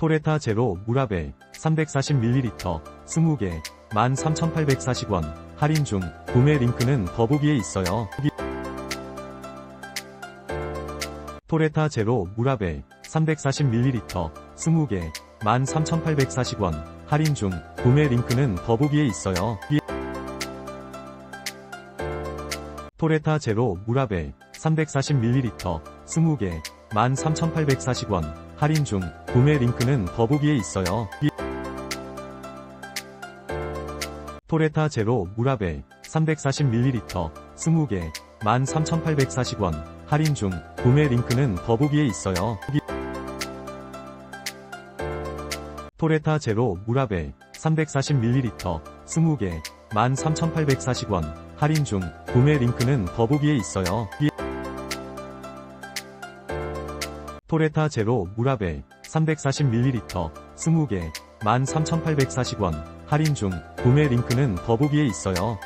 토레타 제로 무라벨 340ml 20개 13,840원 할인 중 구매 링크는 더보기에 있어요. 토레타 제로 무라벨 340ml 20개 13,840원 할인 중 구매 링크는 더보기에 있어요. 토레타 제로 무라벨 340ml 20개 13,840원 할인 중 구매 링크는 더보기에 있어요. 토레타 제로 무라벨 340ml 20개 13,840원 할인 중 구매 링크는 더보기에 있어요. 토레타 제로 무라벨 340ml 20개 13,840원 할인 중 구매 링크는 더보기에 있어요. 토레타 제로 무라벨 340ml 20개 13,840원 할인 중 구매 링크는 더보기에 있어요.